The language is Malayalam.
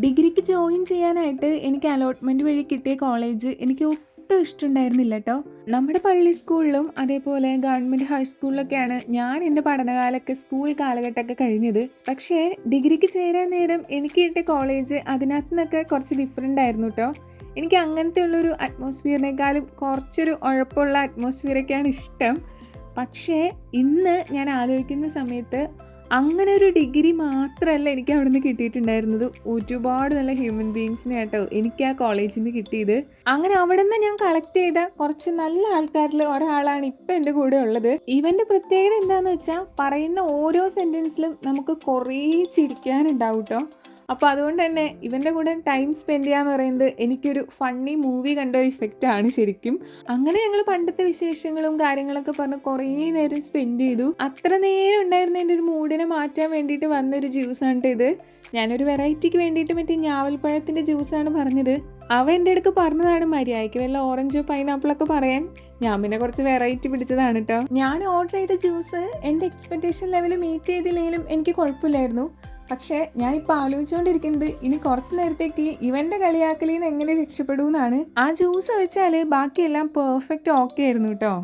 ഡിഗ്രിക്ക് ജോയിൻ ചെയ്യാനായിട്ട് എനിക്ക് അലോട്ട്മെന്റ് വഴി കിട്ടിയ കോളേജ് എനിക്ക് ഒട്ടും ഇഷ്ടമുണ്ടായിരുന്നില്ല കേട്ടോ നമ്മുടെ പള്ളി സ്കൂളിലും അതേപോലെ ഗവൺമെന്റ് ഹൈസ്കൂളിലൊക്കെയാണ് ഞാൻ എന്റെ പഠനകാലമൊക്കെ സ്കൂൾ കാലഘട്ടമൊക്കെ കഴിഞ്ഞത്. പക്ഷേ ഡിഗ്രിക്ക് ചേരാൻ നേരം എനിക്ക് കിട്ടിയ കോളേജ് അതിനകത്ത് നിന്നൊക്കെ കുറച്ച് ഡിഫറെന്റ് ആയിരുന്നു കേട്ടോ എനിക്ക് അങ്ങനത്തെ ഉള്ളൊരു അറ്റ്മോസ്ഫിയറിനേക്കാളും കുറച്ചൊരു ഉഴപ്പുള്ള അറ്റ്മോസ്ഫിയറൊക്കെയാണ് ഇഷ്ടം. പക്ഷേ ഇന്ന് ഞാൻ ആലോചിക്കുന്ന സമയത്ത് അങ്ങനെ ഒരു ഡിഗ്രി മാത്രമല്ല എനിക്ക് അവിടെ നിന്ന് കിട്ടിയിട്ടുണ്ടായിരുന്നത്. ഒരുപാട് നല്ല ഹ്യൂമൻ ബീങ്സിനെ കേട്ടോ എനിക്ക് ആ കോളേജിൽ നിന്ന് കിട്ടിയത്. അങ്ങനെ അവിടെ നിന്ന് ഞാൻ കളക്ട് ചെയ്ത കുറച്ച് നല്ല ആൾക്കാരിൽ ഒരാളാണ് ഇപ്പം എന്റെ കൂടെ ഉള്ളത്. ഇവന്റെ പ്രത്യേകത എന്താണെന്ന് വെച്ചാൽ പറയുന്ന ഓരോ സെന്റൻസിലും നമുക്ക് കുറേ ചിരിക്കാനുണ്ടാവും കേട്ടോ അപ്പോൾ അതുകൊണ്ട് തന്നെ ഇവന്റെ കൂടെ ടൈം സ്പെൻഡ് ചെയ്യാന്ന് പറയുന്നത് എനിക്കൊരു ഫണ്ണി മൂവി കണ്ട ഒരു ഇഫക്റ്റ് ആണ് ശരിക്കും. അങ്ങനെ ഞങ്ങൾ പണ്ടത്തെ വിശേഷങ്ങളും കാര്യങ്ങളൊക്കെ പറഞ്ഞ് കുറേ നേരം സ്പെൻഡ് ചെയ്തു. അത്ര നേരം ഉണ്ടായിരുന്ന എന്റെ ഒരു മൂഡിനെ മാറ്റാൻ വേണ്ടിയിട്ട് വന്നൊരു ജ്യൂസാണ് ഇത്. ഞാനൊരു വെറൈറ്റിക്ക് വേണ്ടിയിട്ട് മറ്റേ ഞാവൽപ്പഴത്തിന്റെ ജ്യൂസാണ് പറഞ്ഞത്. അവ എന്റെ അടുക്ക് പറഞ്ഞതാണ് മര്യാദയ്ക്ക് വല്ല ഓറഞ്ചോ പൈനാപ്പിളൊക്കെ പറയാൻ. ഞാൻ പിന്നെ കുറച്ച് വെറൈറ്റി പിടിച്ചതാണ് കേട്ടോ ഞാൻ ഓർഡർ ചെയ്ത ജ്യൂസ് എന്റെ എക്സ്പെക്റ്റേഷൻ ലെവൽ മീറ്റ് ചെയ്തില്ലെങ്കിലും എനിക്ക് കുഴപ്പമില്ലായിരുന്നു. പക്ഷേ ഞാനിപ്പോൾ ആലോചിച്ചുകൊണ്ടിരിക്കുന്നത് ഇനി കുറച്ച് നേരത്തേക്ക് ഇവന്റെ കളിയാക്കലിൽ നിന്ന് എങ്ങനെ രക്ഷപ്പെടുമെന്നാണ് ആ ജ്യൂസ് ഒഴിച്ചാൽ ബാക്കിയെല്ലാം പെർഫെക്റ്റ് ഓക്കെ ആയിരുന്നു കേട്ടോ